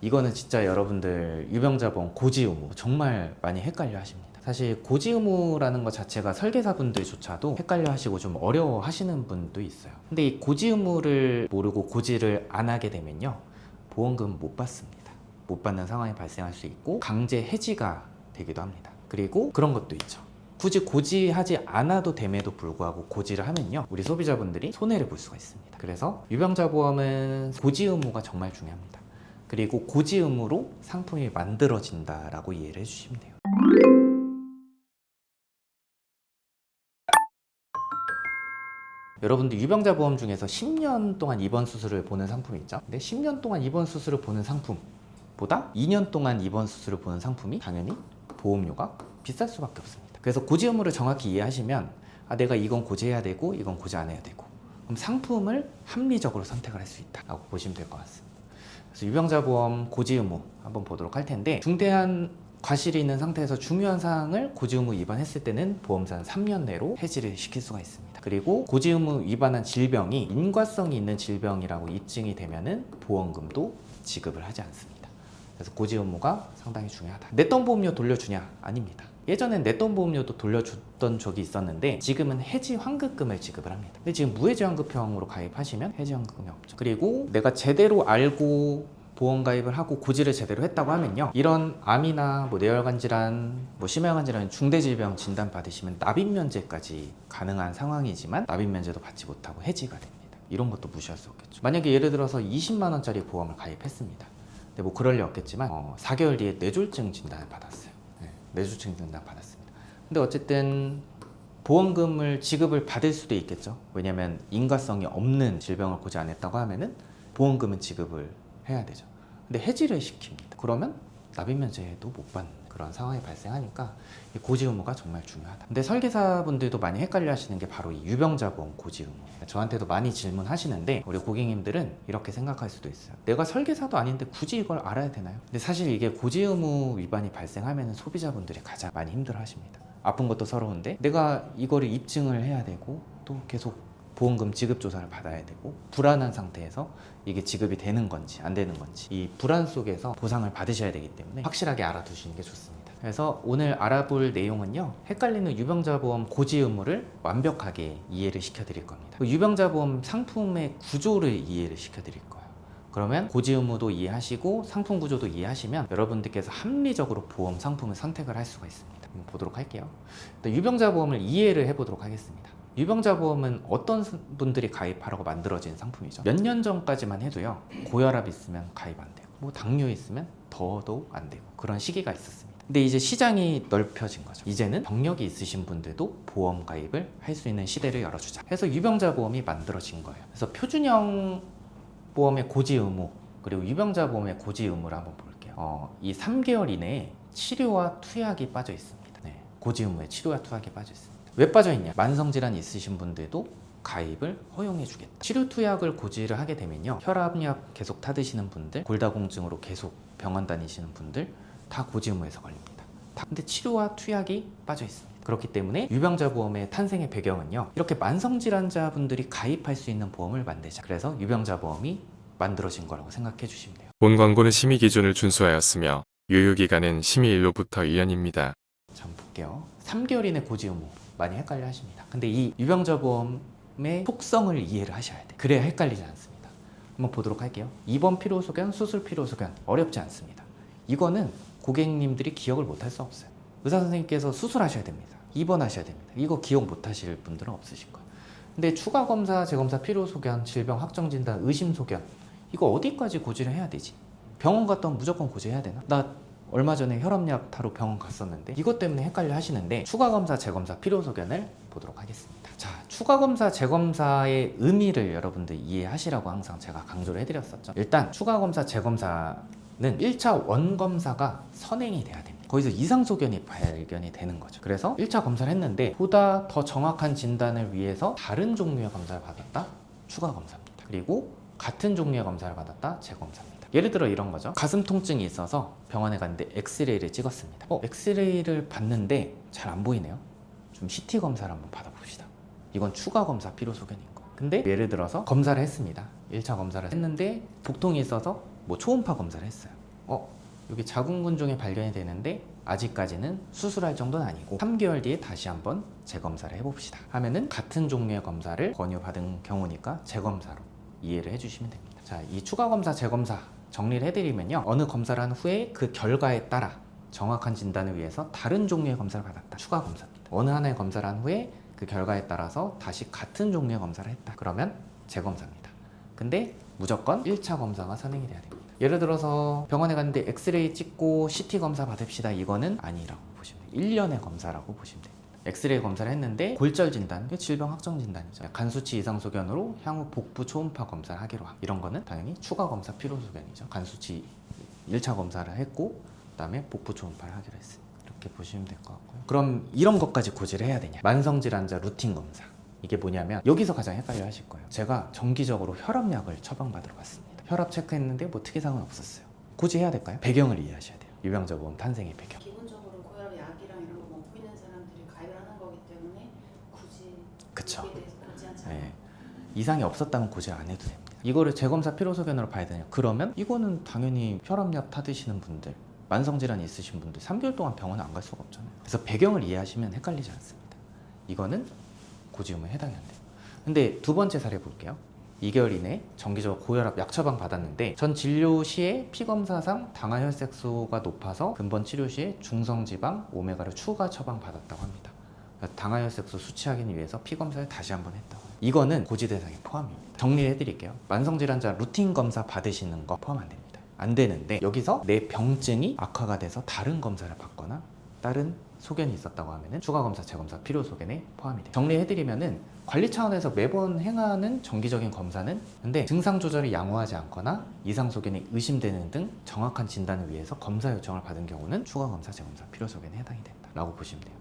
이거는 진짜 여러분들 유병자보험 고지 의무 정말 많이 헷갈려 하십니다. 사실 고지 의무라는 것 자체가 설계사분들조차도 헷갈려 하시고 좀 어려워 하시는 분도 있어요. 근데 이 고지 의무를 모르고 고지를 안 하게 되면요. 보험금 못 받습니다. 못 받는 상황이 발생할 수 있고 강제 해지가 되기도 합니다. 그리고 그런 것도 있죠. 굳이 고지하지 않아도 됨에도 불구하고 고지를 하면요. 우리 소비자분들이 손해를 볼 수가 있습니다. 그래서 유병자 보험은 고지 의무가 정말 중요합니다. 그리고 고지 의무로 상품이 만들어진다라고 이해를 해주시면 돼요. 여러분들 유병자 보험 중에서 10년 동안 입원 수술을 보는 상품이 있죠. 근데 10년 동안 입원 수술을 보는 상품보다 2년 동안 입원 수술을 보는 상품이 당연히 보험료가 비쌀 수밖에 없습니다. 그래서 고지 의무를 정확히 이해하시면 아, 내가 이건 고지해야 되고 이건 고지 안 해야 되고 그럼 상품을 합리적으로 선택을 할 수 있다라고 보시면 될 것 같습니다. 그래서 유병자 보험 고지 의무 한번 보도록 할 텐데 중대한 과실이 있는 상태에서 중요한 사항을 고지 의무 위반했을 때는 보험사는 3년 내로 해지를 시킬 수가 있습니다. 그리고 고지 의무 위반한 질병이 인과성이 있는 질병이라고 입증이 되면은 보험금도 지급을 하지 않습니다. 그래서 고지 의무가 상당히 중요하다. 냈던 보험료 돌려주냐? 아닙니다. 예전엔 냈던 보험료도 돌려줬던 적이 있었는데 지금은 해지 환급금을 지급을 합니다. 근데 지금 무해지 환급형으로 가입하시면 해지 환급금이 없죠. 그리고 내가 제대로 알고 보험 가입을 하고 고지를 제대로 했다고 하면요. 이런 암이나 뭐 뇌혈관 질환, 뭐 심혈관 질환, 중대 질병 진단 받으시면 납입 면제까지 가능한 상황이지만 납입 면제도 받지 못하고 해지가 됩니다. 이런 것도 무시할 수 없겠죠. 만약에 예를 들어서 20만 원짜리 보험을 가입했습니다. 근데 뭐 그럴 리 없겠지만 어, 4개월 뒤에 뇌졸중 진단을 받았어요. 네, 뇌졸중 진단 받았습니다. 근데 어쨌든 보험금을 지급을 받을 수도 있겠죠. 왜냐하면 인과성이 없는 질병을 고지 안 했다고 하면은 보험금은 지급을 해야 되죠. 근데 해지를 시킵니다. 그러면 납입면제도 못 받는 그런 상황이 발생하니까 이 고지 의무가 정말 중요하다. 근데 설계사분들도 많이 헷갈려 하시는 게 바로 이 유병자 보험 고지 의무. 저한테도 많이 질문하시는데 우리 고객님들은 이렇게 생각할 수도 있어요. 내가 설계사도 아닌데 굳이 이걸 알아야 되나요? 근데 사실 이게 고지 의무 위반이 발생하면 소비자분들이 가장 많이 힘들어 하십니다. 아픈 것도 서러운데 내가 이거를 입증을 해야 되고 또 계속 보험금 지급 조사를 받아야 되고 불안한 상태에서 이게 지급이 되는 건지 안 되는 건지 이 불안 속에서 보상을 받으셔야 되기 때문에 확실하게 알아두시는 게 좋습니다. 그래서 오늘 알아볼 내용은요 헷갈리는 유병자 보험 고지 의무를 완벽하게 이해를 시켜드릴 겁니다. 그 유병자 보험 상품의 구조를 이해를 시켜드릴 거예요. 그러면 고지 의무도 이해하시고 상품 구조도 이해하시면 여러분들께서 합리적으로 보험 상품을 선택을 할 수가 있습니다. 보도록 할게요. 유병자 보험을 이해를 해보도록 하겠습니다. 유병자 보험은 어떤 분들이 가입하라고 만들어진 상품이죠. 몇 년 전까지만 해도요. 고혈압 있으면 가입 안 되고 뭐 당뇨 있으면 더더욱 안 되고 그런 시기가 있었습니다. 근데 이제 시장이 넓혀진 거죠. 이제는 병력이 있으신 분들도 보험 가입을 할 수 있는 시대를 열어주자. 해서 유병자 보험이 만들어진 거예요. 그래서 표준형 보험의 고지 의무 그리고 유병자 보험의 고지 의무를 한번 볼게요. 어, 이 3개월 이내에 치료와 투약이 빠져 있습니다. 네, 고지 의무에 치료와 투약이 빠져 있습니다. 왜 빠져 있냐? 만성 질환 있으신 분들도 가입을 허용해 주겠다. 치료 투약을 고지를 하게 되면요. 혈압약 계속 타드시는 분들, 골다공증으로 계속 병원 다니시는 분들 다 고지 의무에서 걸립니다. 다. 근데 치료와 투약이 빠져 있습니다. 그렇기 때문에 유병자 보험의 탄생의 배경은요. 이렇게 만성 질환자분들이 가입할 수 있는 보험을 만들자. 그래서 유병자 보험이 만들어진 거라고 생각해 주시면 돼요. 본 광고는 심의 기준을 준수하였으며 유효기간은 심의일로부터 2년입니다. 자, 한번 볼게요. 3개월 이내 고지 의무 많이 헷갈려 하십니다. 근데 이 유병자 보험의 속성을 이해를 하셔야 돼. 그래야 헷갈리지 않습니다. 한번 보도록 할게요. 입원 필요 소견, 수술 필요 소견 어렵지 않습니다. 이거는 고객님들이 기억을 못할 수 없어요. 의사 선생님께서 수술하셔야 됩니다. 입원하셔야 됩니다. 이거 기억 못 하실 분들은 없으실 거예요. 근데 추가 검사, 재검사 필요 소견, 질병 확정 진단, 의심 소견 이거 어디까지 고지를 해야 되지? 병원 갔다 오면 무조건 고지해야 되나? 나 얼마 전에 혈압약 타러 병원 갔었는데 이것 때문에 헷갈려 하시는데 추가 검사, 재검사 필요 소견을 보도록 하겠습니다. 자, 추가 검사, 재검사의 의미를 여러분들 이해하시라고 항상 제가 강조를 해드렸었죠. 일단 추가 검사, 재검사는 1차 원검사가 선행이 돼야 됩니다. 거기서 이상 소견이 발견이 되는 거죠. 그래서 1차 검사를 했는데 보다 더 정확한 진단을 위해서 다른 종류의 검사를 받았다. 추가 검사입니다. 그리고 같은 종류의 검사를 받았다. 재검사입니다. 예를 들어 이런 거죠. 가슴 통증이 있어서 병원에 갔는데 엑스레이를 찍었습니다. 어, 엑스레이를 봤는데 잘 안 보이네요. 좀 CT 검사를 한번 받아봅시다. 이건 추가 검사 필요 소견인 거. 근데 예를 들어서 검사를 했습니다. 1차 검사를 했는데 복통이 있어서 뭐 초음파 검사를 했어요. 어 여기 자궁근종이 발견이 되는데 아직까지는 수술할 정도는 아니고 3개월 뒤에 다시 한번 재검사를 해봅시다 하면은 같은 종류의 검사를 권유받은 경우니까 재검사로 이해를 해주시면 됩니다 자 이 추가 검사 재검사 정리를 해드리면요 어느 검사를 한 후에 그 결과에 따라 정확한 진단을 위해서 다른 종류의 검사를 받았다 추가 검사입니다 어느 하나의 검사를 한 후에 그 결과에 따라서 다시 같은 종류의 검사를 했다 그러면 재검사입니다 근데 무조건 1차 검사가 선행이 돼야 됩니다. 예를 들어서 병원에 갔는데 엑스레이 찍고 CT 검사 받읍시다. 이거는 아니라고 보시면 돼요. 1년의 검사라고 보시면 됩니다. 엑스레이 검사를 했는데 골절 진단, 이게 질병 확정 진단이죠. 간 수치 이상 소견으로 향후 복부 초음파 검사를 하기로 함. 이런 거는 당연히 추가 검사 필요 소견이죠. 간 수치 1차 검사를 했고 그다음에 복부 초음파를 하기로 했습니다. 이렇게 보시면 될 것 같고요. 그럼 이런 것까지 고지를 해야 되냐? 만성 질환자 루틴 검사. 이게 뭐냐면 여기서 가장 헷갈려 하실 거예요. 제가 정기적으로 혈압약을 처방받으러 갔습니다. 혈압 체크했는데 뭐 특이사항은 없었어요. 고지해야 될까요? 배경을 이해하셔야 돼요. 유병자 보험 탄생의 배경. 기본적으로 고혈압 약이랑 이런 거 먹고 있는 사람들이 가입을 하는 거기 때문에 굳이 그쵸. 여기에 대해서 그렇지 않잖아요. 네. 이상이 없었다면 고지 안 해도 됩니다. 이거를 재검사 필요 소견으로 봐야 되냐? 그러면 이거는 당연히 혈압약 타드시는 분들, 만성 질환이 있으신 분들 3개월 동안 병원 안갈 수가 없잖아요. 그래서 배경을 이해하시면 헷갈리지 않습니다. 이거는 고지 의무에 해당이 안 돼요. 근데 두 번째 사례 볼게요. 2개월 이내 정기적으로 고혈압 약 처방 받았는데 전 진료 시에 피 검사상 당화혈색소가 높아서 근본 치료 시에 중성지방 오메가를 추가 처방 받았다고 합니다. 당화혈색소 수치 확인 위해서 피 검사를 다시 한번. 해요. 이거는 고지 대상에 포함입니다. 정리해 드릴게요. 만성 질환자 루틴 검사 받으시는 거 포함 안 됩니다. 안 되는데 여기서 내 병증이 악화가 돼서 다른 검사를 받거나 다른 소견이 있었다고 하면은 추가 검사, 재검사 필요 소견에 포함이 돼요. 정리해 드리면은 관리 차원에서 매번 행하는 정기적인 검사는 근데 증상 조절이 양호하지 않거나 이상 소견이 의심되는 등 정확한 진단을 위해서 검사 요청을 받은 경우는 추가 검사, 재검사 필요 소견에 해당이 된다라고 보시면 돼요.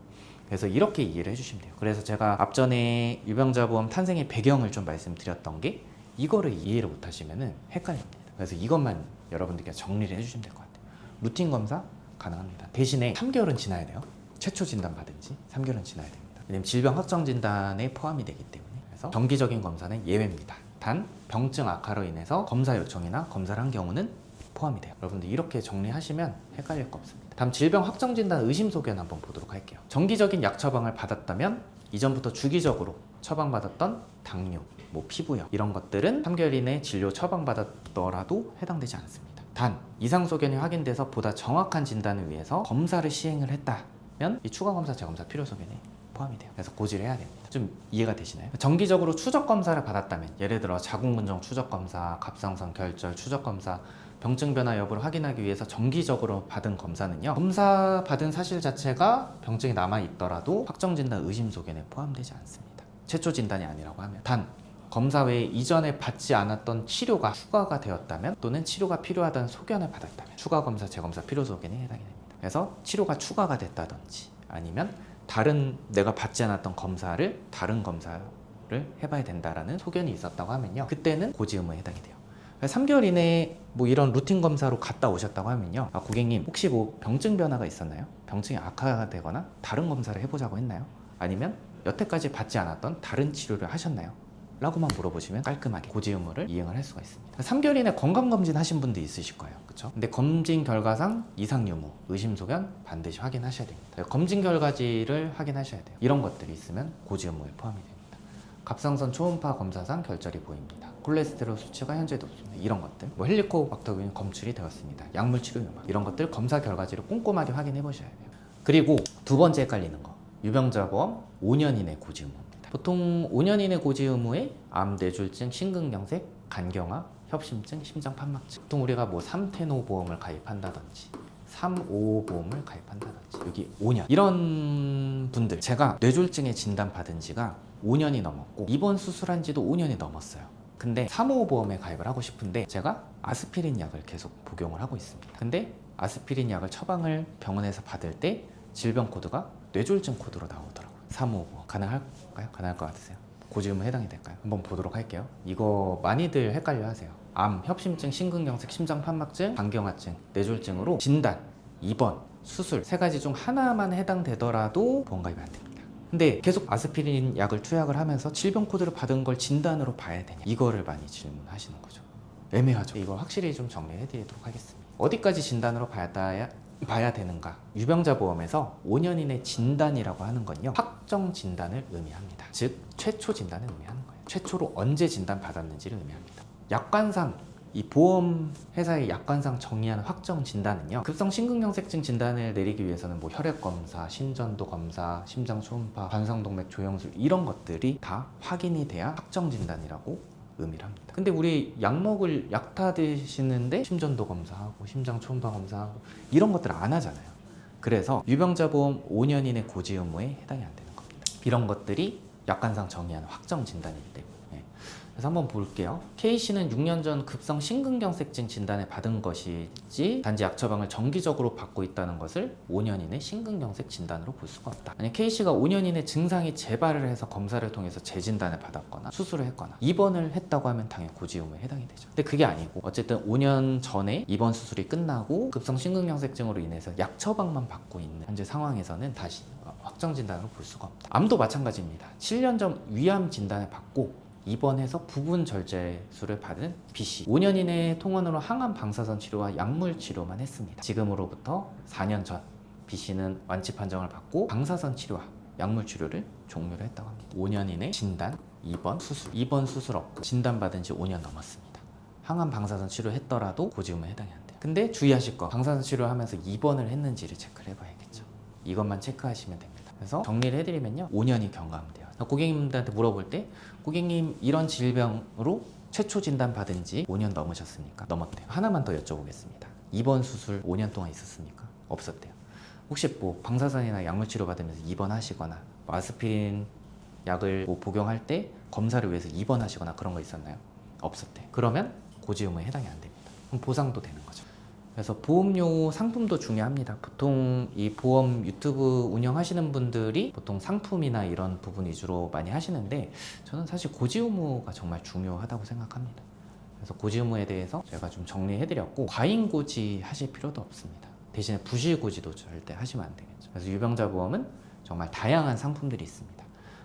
그래서 이렇게 이해를 해주시면 돼요. 그래서 제가 앞전에 유병자 보험 탄생의 배경을 좀 말씀드렸던 게 이거를 이해를 못하시면은 헷갈립니다. 그래서 이것만 여러분들께 정리를 해주시면 될 것 같아요. 루틴 검사 가능합니다. 대신에 3개월은 지나야 돼요. 최초 진단 받은 지 3개월은 지나야 됩니다. 왜냐면 질병 확정 진단에 포함이 되기 때문에 그래서 정기적인 검사는 예외입니다. 단 병증 악화로 인해서 검사 요청이나 검사를 한 경우는 포함이 돼요. 여러분들 이렇게 정리하시면 헷갈릴 거 없습니다. 다음 질병 확정 진단 의심 소견 한번 보도록 할게요. 정기적인 약 처방을 받았다면 이전부터 주기적으로 처방받았던 당뇨, 뭐 피부염 이런 것들은 3개월 이내 진료 처방받았더라도 해당되지 않습니다. 단 이상 소견이 확인돼서 보다 정확한 진단을 위해서 검사를 시행을 했다면 이 추가 검사 재검사 필요 소견에 포함이 돼요. 그래서 고지를 해야 됩니다. 좀 이해가 되시나요? 정기적으로 추적 검사를 받았다면 예를 들어 자궁근종 추적 검사, 갑상선 결절 추적 검사 병증 변화 여부를 확인하기 위해서 정기적으로 받은 검사는요. 검사 받은 사실 자체가 병증이 남아 있더라도 확정 진단 의심 소견에 포함되지 않습니다. 최초 진단이 아니라고 하면 단 검사 외에 이전에 받지 않았던 치료가 추가가 되었다면 또는 치료가 필요하다는 소견을 받았다면 추가 검사 재검사 필요 소견에 해당이 됩니다. 그래서 치료가 추가가 됐다든지 아니면 다른 내가 받지 않았던 검사를 다른 검사를 해봐야 된다라는 소견이 있었다고 하면요. 그때는 고지 의무에 해당이 돼요. 3개월 이내에 뭐 이런 루틴 검사로 갔다 오셨다고 하면요. 아, 고객님 혹시 뭐 병증 변화가 있었나요? 병증이 악화가 되거나 다른 검사를 해보자고 했나요? 아니면 여태까지 받지 않았던 다른 치료를 하셨나요? 라고만 물어보시면 깔끔하게 고지 의무를 이행을 할 수가 있습니다. 3개월 이내 건강검진 하신 분도 있으실 거예요. 그렇죠? 근데 검진 결과상 이상 유무, 의심 소견 반드시 확인하셔야 됩니다. 검진 결과지를 확인하셔야 돼요. 이런 것들이 있으면 고지 의무에 포함이 됩니다. 갑상선 초음파 검사상 결절이 보입니다. 콜레스테롤 수치가 현재 높습니다. 이런 것들, 뭐 헬리코박터균 검출이 되었습니다. 약물 치료 유마 이런 것들 검사 결과지를 꼼꼼하게 확인해 보셔야 돼요. 그리고 두 번째 헷갈리는 거, 유병자 보험 5년 이내 고지 의무입니다. 보통 5년 이내 고지 의무에 암, 뇌졸중, 심근경색, 간경화, 협심증, 심장판막증. 보통 우리가 뭐 3테노 보험을 가입한다든지 355 보험을 가입한다든지 여기 5년 이런 분들 제가 뇌졸중에 진단 받은 지가 5년이 넘었고 입원 수술한 지도 5년이 넘었어요. 근데 355 보험에 가입을 하고 싶은데 제가 아스피린 약을 계속 복용을 하고 있습니다. 근데 아스피린 약을 처방을 병원에서 받을 때 질병 코드가 뇌졸중 코드로 나오더라고요. 355 가능할까요? 가능할 것 같으세요? 고지 의무 해당이 될까요? 한번 보도록 할게요. 이거 많이들 헷갈려 하세요. 암, 협심증, 심근경색, 심장판막증, 간경화증, 뇌졸중으로 진단, 입원, 수술 세 가지 중 하나만 해당되더라도 보험 가입이 안 됩니다. 근데 계속 아스피린 약을 투약을 하면서 질병 코드를 받은 걸 진단으로 봐야 되냐? 이거를 많이 질문하시는 거죠. 애매하죠. 이거 확실히 좀 정리해 드리도록 하겠습니다. 어디까지 진단으로 봐야, 봐야 되는가? 유병자 보험에서 5년 이내 진단이라고 하는 건요. 확정 진단을 의미합니다. 즉 최초 진단을 의미하는 거예요. 최초로 언제 진단 받았는지를 의미합니다. 약관상 이 보험 회사의 약관상 정의하는 확정 진단은요. 급성 심근경색증 진단을 내리기 위해서는 뭐 혈액 검사, 심전도 검사, 심장 초음파, 관성동맥 조영술 이런 것들이 다 확인이 돼야 확정 진단이라고 의미를 합니다. 근데 우리 약 먹을 약타 드시는데 심전도 검사하고 심장 초음파 검사하고 이런 것들 안 하잖아요. 그래서 유병자 보험 5년 이내 고지 의무에 해당이 안 되는 겁니다. 이런 것들이 약관상 정의하는 확정 진단이기 때문에. 예. 그래서 한번 볼게요. K 씨는 6년 전 급성 심근경색증 진단을 받은 것이지 단지 약 처방을 정기적으로 받고 있다는 것을 5년 이내 심근경색 진단으로 볼 수가 없다. 아니 K 씨가 5년 이내 증상이 재발을 해서 검사를 통해서 재진단을 받았거나 수술을 했거나 입원을 했다고 하면 당연히 고지 의무에 해당이 되죠. 근데 그게 아니고 어쨌든 5년 전에 입원 수술이 끝나고 급성 심근경색증으로 인해서 약 처방만 받고 있는 현재 상황에서는 다시 확정 진단으로 볼 수가 없다. 암도 마찬가지입니다. 7년 전 위암 진단을 받고 입원해서 부분 절제술을 받은 B 씨. 5년 이내 통원으로 항암 방사선 치료와 약물 치료만 했습니다. 지금으로부터 4년 전 B 씨는 완치 판정을 받고 방사선 치료와 약물 치료를 종료를 했다고 합니다. 5년 이내 진단, 입원, 수술. 입원 수술 없고 진단 받은 지 5년 넘었습니다. 항암 방사선 치료했더라도 고지음에 해당이 안 돼요. 근데 주의하실 거 방사선 치료하면서 입원을 했는지를 체크를 해봐야겠죠. 이것만 체크하시면 됩니다. 그래서 정리를 해드리면요, 5년이 경과하면 돼요. 고객님들한테 물어볼 때, 고객님 이런 질병으로 최초 진단 받은 지 5년 넘으셨습니까? 넘었대요. 하나만 더 여쭤보겠습니다. 입원 수술 5년 동안 있었습니까? 없었대요. 혹시 뭐 방사선이나 약물 치료 받으면서 입원하시거나 뭐 아스피린 약을 뭐 복용할 때 검사를 위해서 입원하시거나 그런 거 있었나요? 없었대요. 그러면 고지 의무에 해당이 안 됩니다. 그럼 보상도 되는 거죠. 그래서 보험료 상품도 중요합니다. 보통 이 보험 유튜브 운영하시는 분들이 보통 상품이나 이런 부분 위주로 많이 하시는데 저는 사실 고지 의무가 정말 중요하다고 생각합니다. 그래서 고지 의무에 대해서 제가 좀 정리해드렸고 과잉 고지 하실 필요도 없습니다. 대신에 부실 고지도 절대 하시면 안 되겠죠. 그래서 유병자 보험은 정말 다양한 상품들이 있습니다.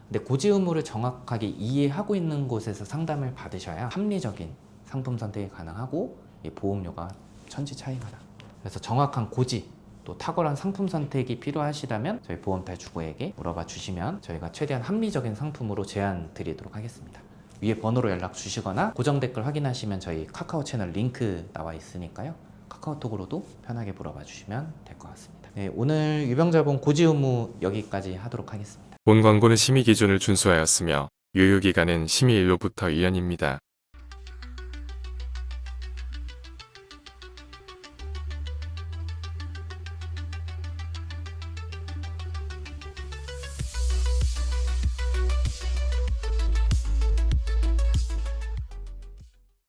근데 고지 의무를 정확하게 이해하고 있는 곳에서 상담을 받으셔야 합리적인 상품 선택이 가능하고 이 보험료가 천지 차이가 나. 그래서 정확한 고지 또 탁월한 상품 선택이 필요하시다면 저희 보험탈주고에게 물어봐 주시면 저희가 최대한 합리적인 상품으로 제안 드리도록 하겠습니다. 위에 번호로 연락 주시거나 고정 댓글 확인하시면 저희 카카오 채널 링크 나와 있으니까요. 카카오톡으로도 편하게 물어봐 주시면 될 것 같습니다. 네, 오늘 유병자본 고지 의무 여기까지 하도록 하겠습니다. 본 광고는 심의 기준을 준수하였으며 유효기간은 심의일로부터 1년입니다.